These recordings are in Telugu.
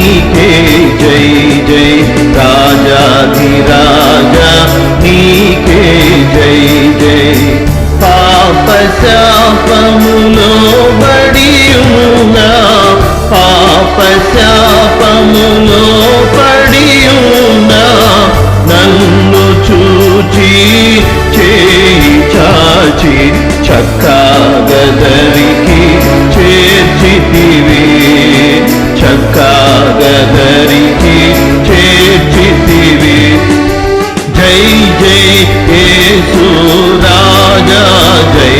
నీకే జై జై రాజాధిరాజా నీకే జై జై. పాప శాపములో జై యేసు రాజా జై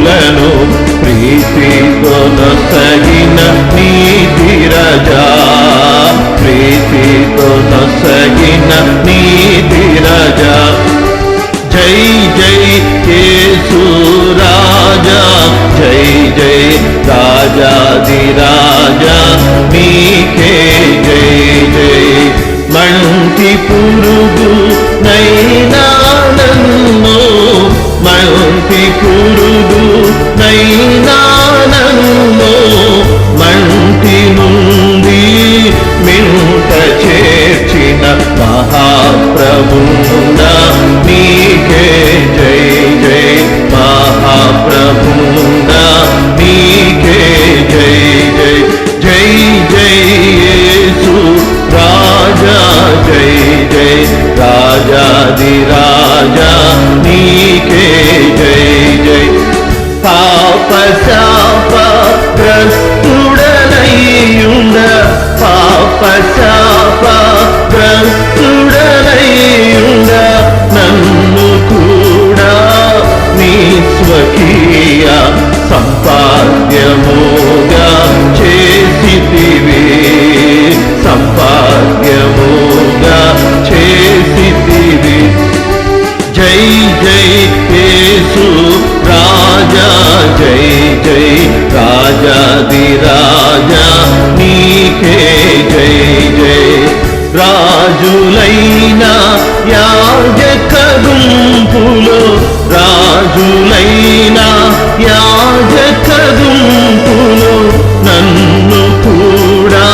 వస్త్రములను ప్రీతితో నొసగిన నీతి రజా. ప్రీతితో నొసగిన నీతి రజా. జై జై కేసు రాజా. జై జై రాజాదిరాజా నీకే జై జై. మంటి పురుగు నైనా నన్ను మంటి పురుగు నైనా నన్ను మంటి నుండి మింట చేర్చిన మహాప్రభుడా నీకే జై జై మహాప్రభుడా నీకే జై జై జై జై యేసు రాజా జై జై రాజాదిరాజా నీకే జై జై పాప శాప గ్రస్తుడనయ్యుండ పాప శాప గ్రస్తుడనయ్యుండ నన్ను కూడా నీ స్వకీయ సంపాద్యముగా జై జై రాజాదిరాజా నీకే జై జై. రాజులైన యాజక గుంపులో రాజులైన యాజక గుంపులో నన్ను కూడా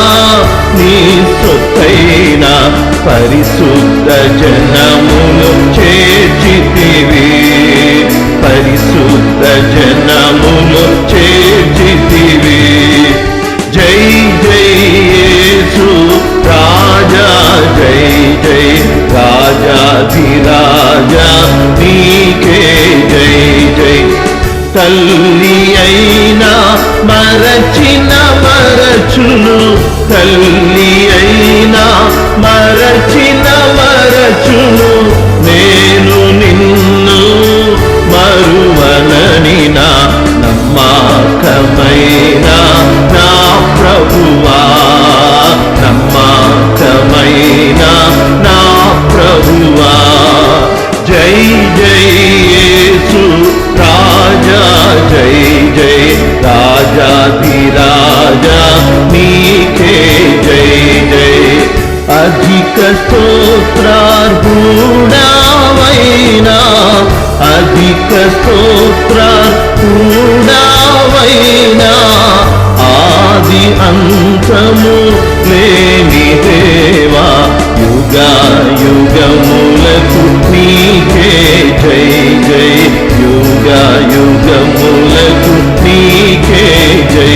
నీ సొత్తైన పరిశుద్ధ జనములు చేత జనములు చేర్చితివి జై జై యేసు రాజా జై జై రాజాధిరాజా నీకే జై జై. తల్లి అయినా మరచిన మరచును తల్లి జై జై యేసు రాజా జై జై రాజాధిరాజా నీకే జై జై. అధిక స్తోత్రార్హుడావైనా అధిక స్తోత్రార్హుడావైనా నీకే జై జై యుగ యుగములకు నీకే జై.